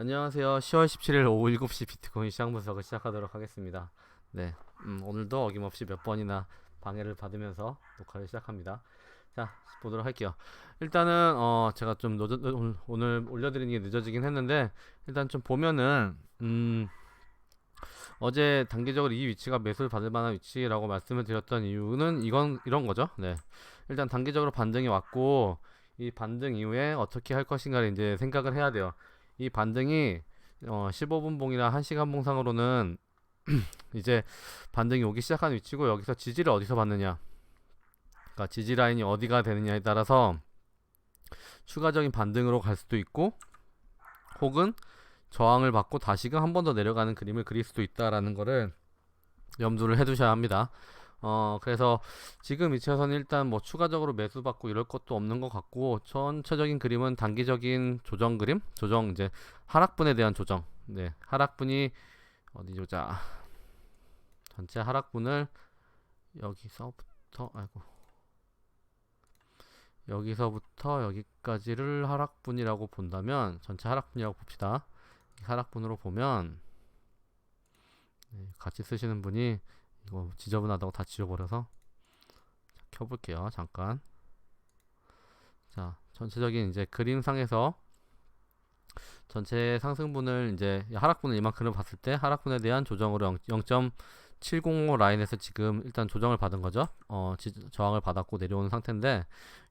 안녕하세요. 10월 17일 오후 7시 비트코인 시장 분석을 시작하도록 하겠습니다. 네, 음, 오늘도 어김없이 몇 번이나 방해를 받으면서 녹화를 시작합니다. 자, 보도록 할게요. 일단은 어, 제가 좀 늦어, 오늘, 올려드리는 게 늦어지긴 했는데 일단 좀 보면은 음, 어제 단기적으로 이 위치가 매수를 받을 만한 위치라고 말씀을 드렸던 이유는 이건 이런 거죠. 네, 일단 단기적으로 반등이 왔고 이 반등 이후에 어떻게 할 것인가를 이제 생각을 해야 돼요. 이 반등이 어 15분 봉이나 1시간 봉상으로는 이제 반등이 오기 시작한 위치고 여기서 지지를 어디서 받느냐 그러니까 지지 라인이 어디가 되느냐에 따라서 추가적인 반등으로 갈 수도 있고 혹은 저항을 받고 다시금 한 번 더 내려가는 그림을 그릴 수도 있다라는 거를 염두를 해 두셔야 합니다. 어 그래서 지금 위치에서는 일단 뭐 추가적으로 매수 받고 이럴 것도 없는 것 같고 전체적인 그림은 단기적인 조정 그림 조정 이제 하락분에 대한 조정. 네 하락분이 어디 보자. 전체 하락분을 여기서부터 아이고. 여기서부터 여기까지를 하락분이라고 본다면 전체 하락분이라고 봅시다. 이 하락분으로 보면 네, 같이 쓰시는 분이 이거 지저분하다고 다 지워버려서 자, 켜볼게요. 잠깐. 자 전체적인 이제 그림상에서 전체 상승분을 이제 하락분을 이만큼을 봤을 때 하락분에 대한 조정으로 0.705 라인에서 지금 일단 조정을 받은 거죠. 어 지, 저항을 받았고 내려오는 상태인데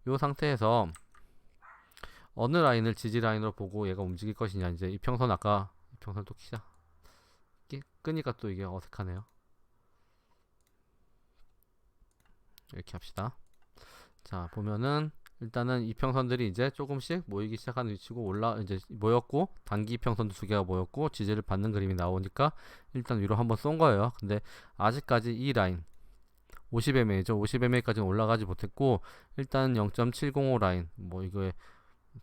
이 상태에서 어느 라인을 지지 라인으로 보고 얘가 움직일 것이냐. 이제 이평선 아까 이평선 또 키자. 끼- 끄니까 또 이게 어색하네요 이렇게 합시다. 자, 보면은 일단은 이평선들이 이제 조금씩 모이기 시작하는 위치고 올라 이제 모였고 단기 이평선도 두 개가 모였고 지지를 받는 그림이 나오니까 일단 위로 한번 쏜 거예요. 근데 아직까지 이 라인 50MA죠. 50MA까지는 올라가지 못했고 일단 0.705 라인 뭐 이거에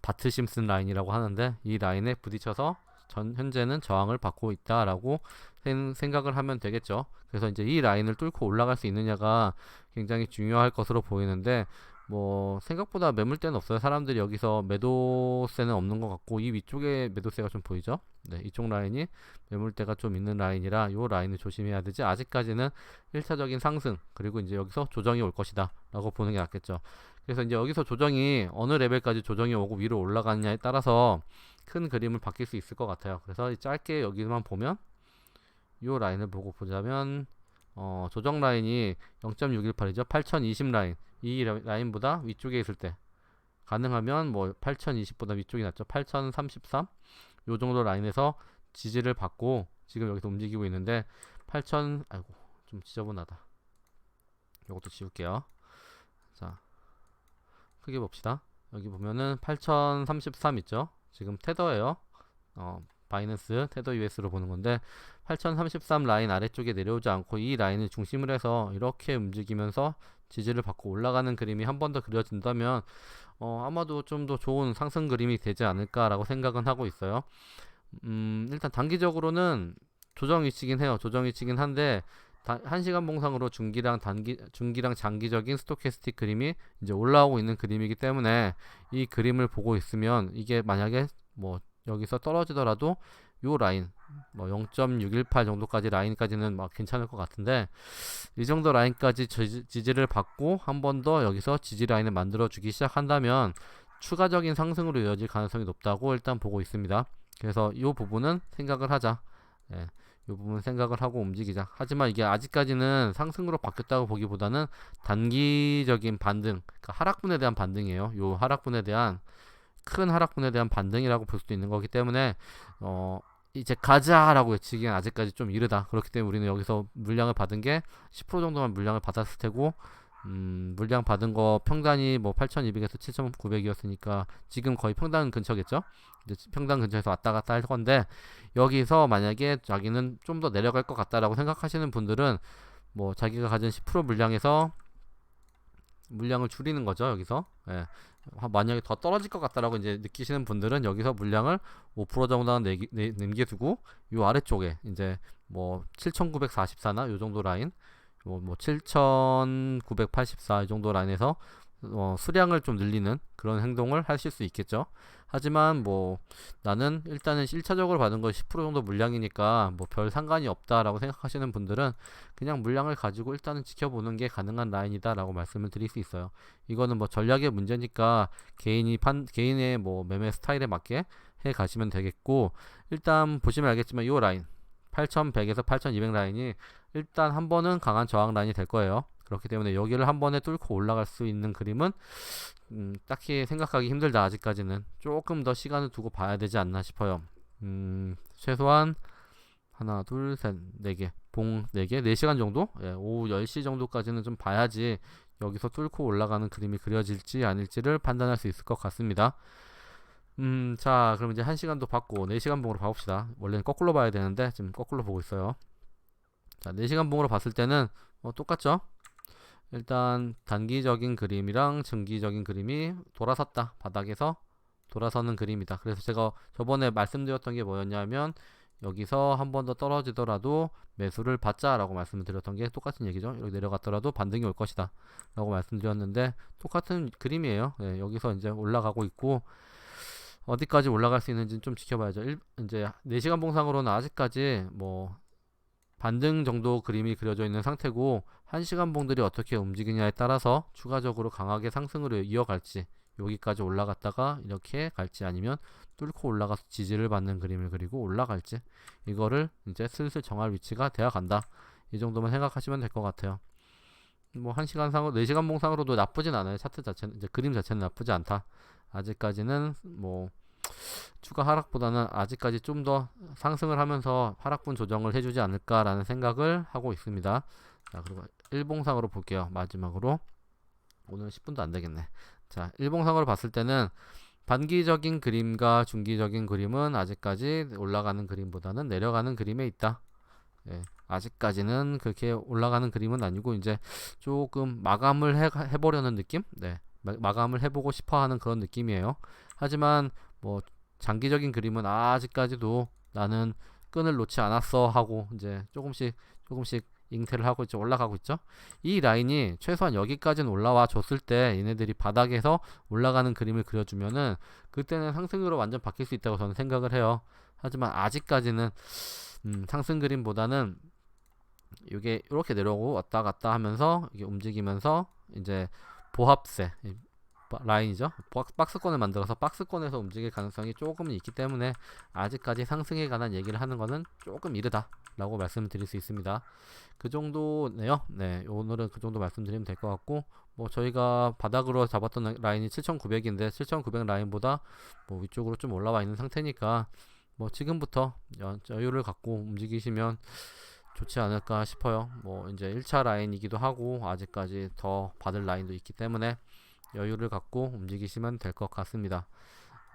바트 심슨 라인이라고 하는데 이 라인에 부딪혀서 전 현재는 저항을 받고 있다라고 생- 생각을 하면 되겠죠. 그래서 이제 이 라인을 뚫고 올라갈 수 있느냐가 굉장히 중요할 것으로 보이는데 뭐 생각보다 매물대는 없어요. 사람들이 여기서 매도세는 없는 것 같고 이 위쪽에 매도세가 좀 보이죠. 네, 이쪽 라인이 매물대가 좀 있는 라인이라 요 라인을 조심해야 되지. 아직까지는 1차적인 상승 그리고 이제 여기서 조정이 올 것이다라고 보는 게 낫겠죠. 그래서 이제 여기서 조정이 어느 레벨까지 조정이 오고 위로 올라가느냐에 따라서 큰 그림을 바뀔 수 있을 것 같아요. 그래서 이 짧게 여기만 보면 요 라인을 보고 보자면 어, 조정 라인이 0.618이죠. 8020 라인. 이 라- 라인보다 위쪽에 있을 때 가능하면 뭐 8020보다 위쪽이 낫죠. 8033. 요 정도 라인에서 지지를 받고 지금 여기서 움직이고 있는데 8000 아이고 좀 지저분하다. 요것도 지울게요. 자. 크게 봅시다. 여기 보면은 8033 있죠. 지금 테더예요. 어, 바이낸스 테더 US로 보는 건데 8033 라인 아래쪽에 내려오지 않고 이 라인을 중심으로 해서 이렇게 움직이면서 지지를 받고 올라가는 그림이 한 번 더 그려진다면 어, 아마도 좀 더 좋은 상승 그림이 되지 않을까라고 생각은 하고 있어요. 음, 일단 단기적으로는 조정 위치긴 해요. 조정 위치긴 한데 다, 1시간 봉상으로 중기랑 단기 중기랑 장기적인 스토캐스틱 그림이 이제 올라오고 있는 그림이기 때문에 이 그림을 보고 있으면 이게 만약에 뭐 여기서 떨어지더라도 요 라인 뭐 0.618 정도까지 라인까지는 막 괜찮을 것 같은데 이 정도 라인까지 지지, 지지를 받고 한 번 더 여기서 지지 라인을 만들어 주기 시작한다면 추가적인 상승으로 이어질 가능성이 높다고 일단 보고 있습니다. 그래서 이 부분은 생각을 하자. 예. 이 부분 생각을 하고 움직이자. 하지만 이게 아직까지는 상승으로 바뀌었다고 보기보다는 단기적인 반등, 그러니까 하락분에 대한 반등이에요. 요 하락분에 대한 큰 하락분에 대한 반등이라고 볼 수도 있는 거기 때문에 어 이제 가자라고 외치기엔 아직까지 좀 이르다. 그렇기 때문에 우리는 여기서 물량을 받은 게 10% 정도만 물량을 받았을 테고 음, 물량 받은 거 평단이 뭐 8,200에서 7,900이었으니까 지금 거의 평단 근처겠죠? 이제 평단 근처에서 왔다 갔다 할 건데 여기서 만약에 자기는 좀 더 내려갈 것 같다라고 생각하시는 분들은 뭐 자기가 가진 10% 물량에서 물량을 줄이는 거죠 여기서 예. 하- 만약에 더 떨어질 것 같다라고 이제 느끼시는 분들은 여기서 물량을 5% 정도 내기, 내, 남겨두고 요 아래쪽에 이제 뭐 7,944나 요 정도 라인 뭐, 뭐 7,984이 정도 라인에서 어, 수량을 좀 늘리는 그런 행동을 하실 수 있겠죠. 하지만 뭐 나는 일단은 1차적으로 받은 거 10% 정도 물량이니까 뭐 별 상관이 없다라고 생각하시는 분들은 그냥 물량을 가지고 일단은 지켜보는 게 가능한 라인이다라고 말씀을 드릴 수 있어요. 이거는 뭐 전략의 문제니까 개인이 판 개인의 뭐 매매 스타일에 맞게 해 가시면 되겠고 일단 보시면 알겠지만 이 라인 8100에서 8200 라인이 일단 한 번은 강한 저항 라인이 될 거예요. 그렇기 때문에 여기를 한 번에 뚫고 올라갈 수 있는 그림은 음, 딱히 생각하기 힘들다 아직까지는 조금 더 시간을 두고 봐야 되지 않나 싶어요. 음, 최소한 하나, 둘, 셋, 네 개, 봉 네 개, 네 시간 정도? 예, 오후 10시 정도까지는 좀 봐야지 여기서 뚫고 올라가는 그림이 그려질지 아닐지를 판단할 수 있을 것 같습니다. 음, 자, 그럼 이제 1시간도 봤고 4시간 봉으로 봐봅시다. 원래는 거꾸로 봐야 되는데 지금 거꾸로 보고 있어요. 자, 4시간 봉으로 봤을 때는 어, 똑같죠? 일단 단기적인 그림이랑 증기적인 그림이 돌아섰다. 바닥에서 돌아서는 그림이다. 그래서 제가 저번에 말씀드렸던 게 뭐였냐면 여기서 한 번 더 떨어지더라도 매수를 받자라고 말씀을 드렸던 게 똑같은 얘기죠. 여기 내려갔더라도 반등이 올 것이다. 라고 말씀드렸는데 똑같은 그림이에요. 네, 여기서 이제 올라가고 있고 어디까지 올라갈 수 있는지 좀 지켜봐야죠. 일, 이제 4시간 봉상으로는 아직까지 뭐 반등 정도 그림이 그려져 있는 상태고 1시간 봉들이 어떻게 움직이냐에 따라서 추가적으로 강하게 상승으로 이어갈지 여기까지 올라갔다가 이렇게 갈지 아니면 뚫고 올라가서 지지를 받는 그림을 그리고 올라갈지 이거를 이제 슬슬 정할 위치가 되어 간다. 이 정도만 생각하시면 될 것 같아요. 뭐 1시간 상으로 4시간 봉상으로도 나쁘진 않아요. 차트 자체는 이제 그림 자체는 나쁘지 않다. 아직까지는 뭐 추가 하락보다는 아직까지 좀 더 상승을 하면서 하락분 조정을 해주지 않을까라는 생각을 하고 있습니다. 자 그리고 일봉상으로 볼게요. 마지막으로 오늘 10분도 안 되겠네. 자 일봉상으로 봤을 때는 단기적인 그림과 중기적인 그림은 아직까지 올라가는 그림보다는 내려가는 그림에 있다. 예, 아직까지는 그렇게 올라가는 그림은 아니고 이제 조금 마감을 해, 해보려는 느낌? 네, 마감을 해보고 싶어 하는 그런 느낌이에요. 하지만 뭐 장기적인 그림은 아직까지도 나는 끈을 놓지 않았어 하고 이제 조금씩 조금씩 잉태를 하고 이제 올라가고 있죠. 이 라인이 최소한 여기까지는 올라와 줬을 때 얘네들이 바닥에서 올라가는 그림을 그려주면은 그때는 상승으로 완전 바뀔 수 있다고 저는 생각을 해요. 하지만 아직까지는 음, 상승 그림보다는 이게 이렇게 내려오고 왔다 갔다 하면서 이게 움직이면서 이제 보합세 라인이죠. 박스권을 만들어서 박스권에서 움직일 가능성이 조금 있기 때문에 아직까지 상승에 관한 얘기를 하는 것은 조금 이르다 라고 말씀드릴 수 있습니다. 그 정도네요. 네, 오늘은 그 정도 말씀드리면 될 것 같고 뭐 저희가 바닥으로 잡았던 라인이 7,900인데 7,900 라인보다 뭐 위쪽으로 좀 올라와 있는 상태니까 뭐 지금부터 여유를 갖고 움직이시면 좋지 않을까 싶어요. 뭐 이제 1차 라인이기도 하고 아직까지 더 받을 라인도 있기 때문에 여유를 갖고 움직이시면 될 것 같습니다.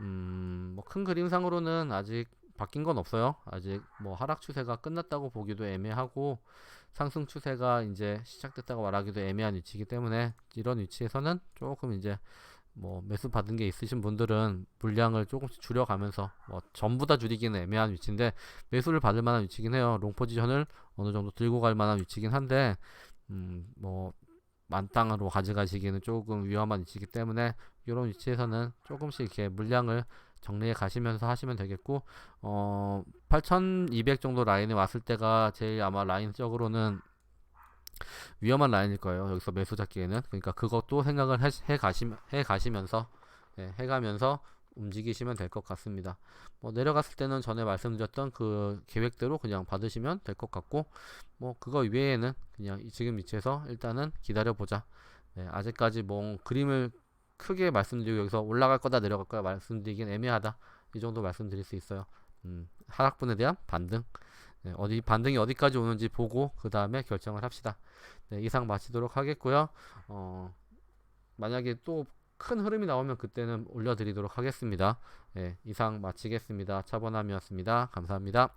음, 뭐 큰 그림상으로는 아직 바뀐 건 없어요. 아직 뭐 하락 추세가 끝났다고 보기도 애매하고 상승 추세가 이제 시작됐다고 말하기도 애매한 위치이기 때문에 이런 위치에서는 조금 이제 뭐 매수 받은 게 있으신 분들은 물량을 조금씩 줄여가면서 뭐 전부 다 줄이기는 애매한 위치인데 매수를 받을 만한 위치긴 해요. 롱 포지션을 어느 정도 들고 갈 만한 위치긴 한데 음뭐 만땅으로 가져가시기에는 조금 위험한 위치이기 때문에 이런 위치에서는 조금씩 이렇게 물량을 정리해 가시면서 하시면 되겠고 어 8200 정도 라인에 왔을 때가 제일 아마 라인적으로는 위험한 라인일 거예요. 여기서 매수 잡기에는 그러니까 그것도 생각을 해, 해 가시 해 가시면서 예, 해 가면서 움직이시면 될 것 같습니다. 뭐 내려갔을 때는 전에 말씀드렸던 그 계획대로 그냥 받으시면 될 것 같고 뭐 그거 외에는 그냥 지금 위치에서 일단은 기다려 보자. 네, 아직까지 뭐 그림을 크게 말씀드리고 여기서 올라갈 거다 내려갈 거다 말씀드리긴 애매하다. 이 정도 말씀드릴 수 있어요. 음, 하락분에 대한 반등. 네, 어디 반등이 어디까지 오는지 보고 그 다음에 결정을 합시다. 네, 이상 마치도록 하겠고요. 어, 만약에 또 큰 흐름이 나오면 그때는 올려드리도록 하겠습니다. 네, 이상 마치겠습니다. 차번함이었습니다. 감사합니다.